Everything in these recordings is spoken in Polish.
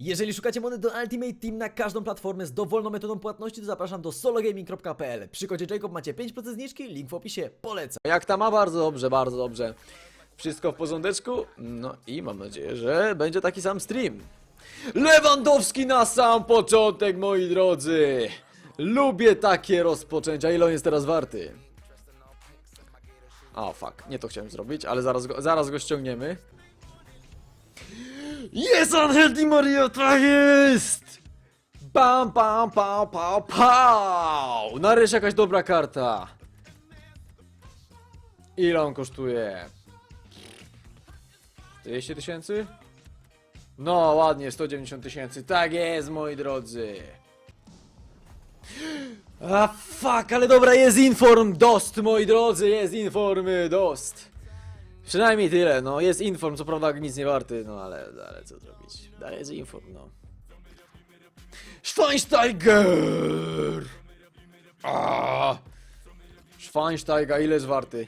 Jeżeli szukacie monet do Ultimate Team na każdą platformę z dowolną metodą płatności, to zapraszam do sologaming.pl. Przy kodzie Jacob macie 5% zniżki, link w opisie, polecam. Jak tam ma? Bardzo dobrze, bardzo dobrze. Wszystko w porządeczku? No i mam nadzieję, że będzie taki sam stream. Lewandowski na sam początek, moi drodzy! Lubię takie rozpoczęcia. Ile on jest teraz warty? O, fuck. Nie to chciałem zrobić, ale zaraz go, zaraz go ściągniemy. Jest Angel Di Maria, tak jest! Pam, pam, pam, pam, pam! Nareszcie jakaś dobra karta. Ile on kosztuje? 200 tysięcy? No, ładnie, 190 tysięcy. Tak jest, moi drodzy. A fuck, ale dobra, jest inform dost, moi drodzy, jest informy dost. Przynajmniej tyle, no, jest inform, co prawda nic nie warty, no ale, ale co zrobić. Dalej jest inform, no. Schweinsteiger! A! Schweinsteiger, ile jest warty?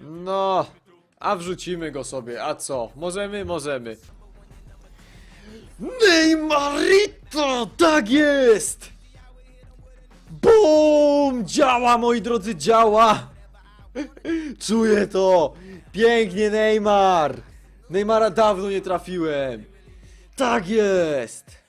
No, a wrzucimy go sobie, a co? Możemy, możemy. Neymarito, tak jest! Bum! Działa, moi drodzy, działa! Czuję to! Pięknie, Neymar! Neymara dawno nie trafiłem! Tak jest!